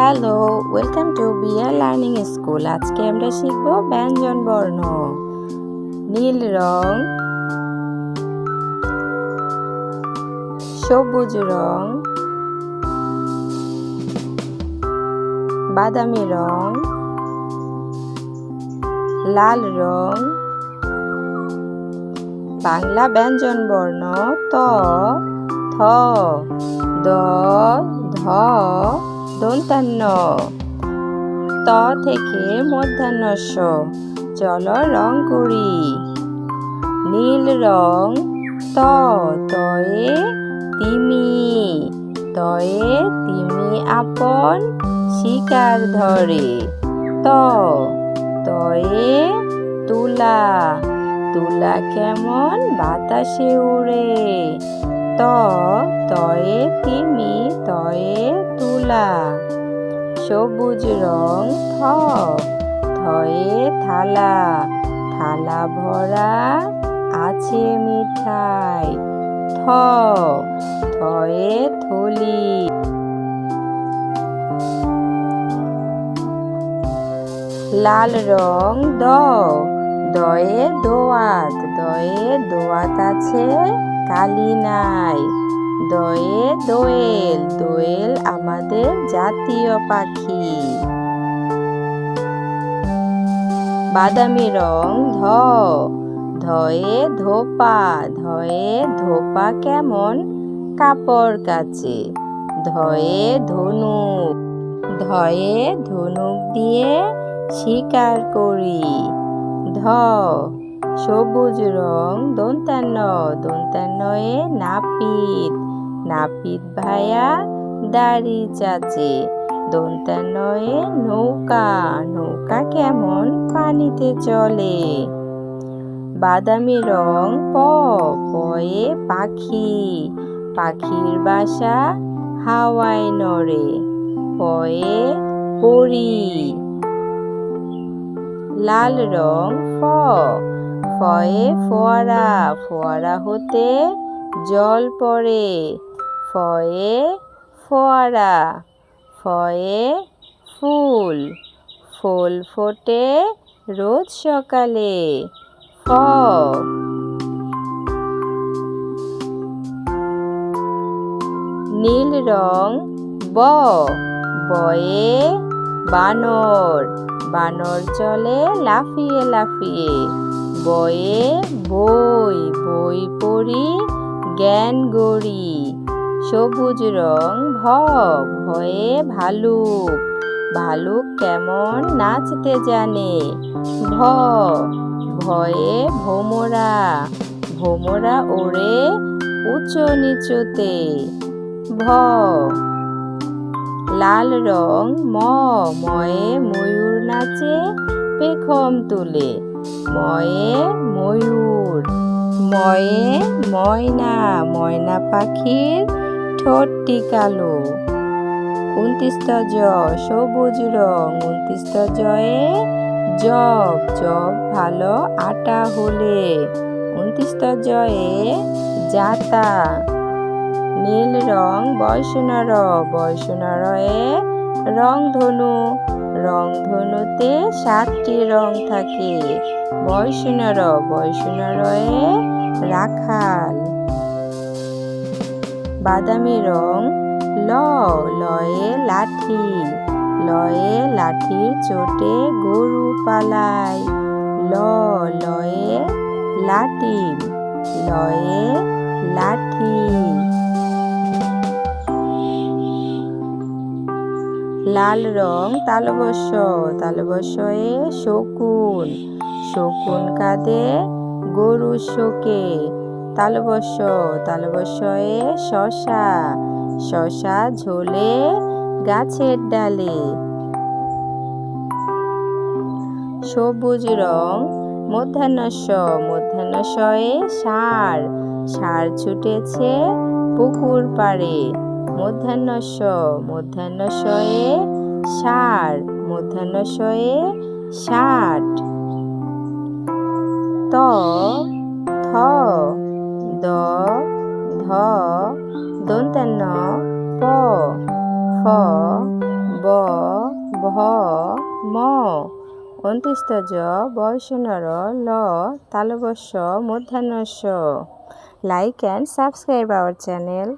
Hello, welcome to bear learning school. আজকে আমরা শিখব ব্যঞ্জন বর্ণ। নীল রং, সবুজ রং, বাদামি রং, লাল রং। বাংলা ব্যঞ্জন বর্ণ ত, থ, দ, ধ দন্তান্ন ত থেকে মধ্যাহ্ন চলো রং করি। নীল রং ত, তয়ে তিমি। তয়ে তিমি আপন শিকার ধরে। ত, তয়ে তুলা। তুলা কেমন বাতাসে উড়ে। ত, তয়ে তিমি, তয়ে সবুজ রং থ থয়ে থালা। থালা ভরা আছে মিঠাই। থ থয়ে থলি। লাল রং দ দয়ে দোয়াত দয়ে দোয়াত আছে কালি নাই। দয়ে দোয়েল দোয়েল আমাদের জাতীয় পাখি। বাদামি রং, ধ, ধয়ে ধোপা ধয়ে ধোপা কেমন? কাপড় কাচে, ধয়ে ধনুক ধয়ে ধনুক দিয়ে শিকার করি। ধ, সবুজ রং, দন্তান্ন, দন্তান্নয়ে নাপিত নাপিত ভাইয়া দাড়ি চাচে দন্তান্নয়ে নৌকা নৌকা কেমন পানিতে চলে। বাদামি রং প, পয়ে পাখি, পাখির বাসা হাওয়ায় নড়ে, পয়ে পরি। লাল রং ফ, ফয়ে ফোয়ারা ফোয়ারা হতে জল পড়ে। ফয়ে ফোয়ারা, ফয়ে ফুল ফুল ফোটে রোজ সকালে, ফ। নীল রং ব, বয়ে বানর বানর চলে লাফিয়ে লাফিয়ে, বয়ে বই বই পড়ি, জ্ঞান গড়ি। সবুজ রং ভ ভয়ে ভালুক। ভালুক কেমন নাচতে জানে। ভ ভয়ে ভোমরা। ভোমরা ওড়ে উঁচু নিচুতে। ভ, লাল রং ম, ময়ে ময়ূর নাচে পেখম তুলে। ময়ে ময়ূর, ময়ে ময়না ময়না পাখির ঠোঁটটি কালো। উনত্রিশটা জ সবুজ রং। উনত্রিশটা জয়ে জব জব ভালো আটা হলে। উনত্রিশটা জয়ে জাতা, নীল রং বয়সনর ধনু। রংধনু রংধনুতে সাতটি রং থাকে। বয়সনর বয়সনরয়ে রাখাল। বাদামি রং, ল, লয়ে লাঠি, লয়ে লাঠির চোটে গরু পালায়। ল, লয়ে লাঠি লয়ে লাঠি। লাল রং তালবস্য, তালবস্যয়ে শকুন শকুন কাঁদে গরু শোকে। তালবস্য, তালবস্যয়ে শশা শশা ঝোলে গাছের ডালে। সবুজ রং, মধ্যাহ্নস্য, মধ্যাহ্নস্যয়ে সার সার ছুটেছে পুকুর পাড়ে। মধ্যাহ্নস্য, মধ্যাহ্নস্যয়ে সার, মধ্যাহ্নস্যয়ে ষাট ত, থ ফ ব ভ ম অন্তিস্থ জ বয়সনর ল তালবস্য মধ্যাহ্ন like and subscribe our channel